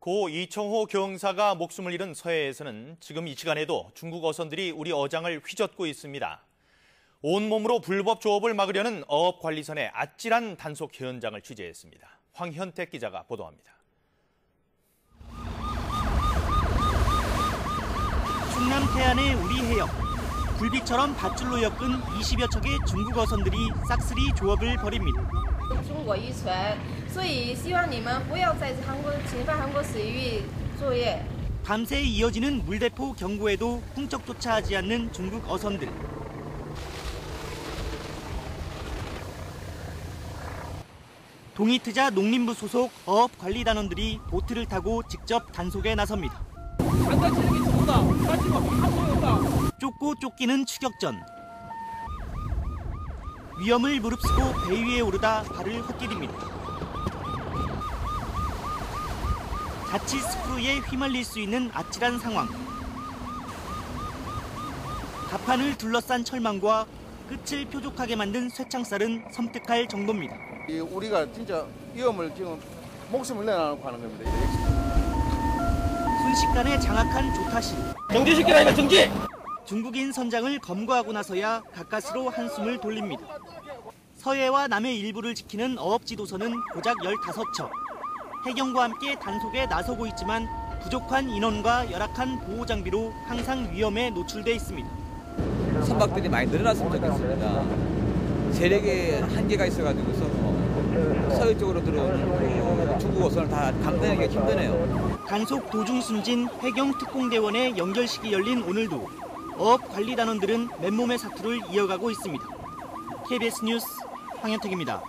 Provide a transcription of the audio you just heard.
고 이청호 경사가 목숨을 잃은 서해에서는 지금 이 시간에도 중국 어선들이 우리 어장을 휘젓고 있습니다. 온몸으로 불법 조업을 막으려는 어업관리선의 아찔한 단속 현장을 취재했습니다. 황현택 기자가 보도합니다. 충남 태안의 우리 해역. 굴비처럼 밧줄로 엮은 20여 척의 중국 어선들이 싹쓸이 조업을 벌입니다. 中国渔船，所以希望你们不要在韩国侵犯韩国水域作业。 밤새 이어지는 물대포 경고에도 훔쩍조차 하지 않는 중국 어선들. 동이트자 농림부 소속 어업관리단원들이 보트를 타고 직접 단속에 나섭니다. 쫓고 쫓기는 추격전. 위험을 무릅쓰고 배 위에 오르다 발을 헛디딥니다. 자칫 스크루에 휘말릴 수 있는 아찔한 상황. 갑판을 둘러싼 철망과 끝을 표족하게 만든 쇠창살은 섬뜩할 정도입니다. 이 우리가 진짜 위험을 지금 목숨을 내놓고 하는 겁니다. 순식간에 장악한 조타시. 정지시키라니까 정지! 중국인 선장을 검거하고 나서야 가까스로 한숨을 돌립니다. 서해와 남해 일부를 지키는 어업지도선은 고작 15척. 해경과 함께 단속에 나서고 있지만 부족한 인원과 열악한 보호 장비로 항상 위험에 노출돼 있습니다. 선박들이 많이 늘어났으면 좋겠습니다. 세력의 한계가 있어가지고서 뭐 서해 쪽으로 들어오는 그 중국 어선을 다 감당하기가 힘드네요. 단속 도중 숨진 해경 특공대원의 연결식이 열린 오늘도 어업 관리 단원들은 맨몸의 사투를 이어가고 있습니다. KBS 뉴스 황현택입니다.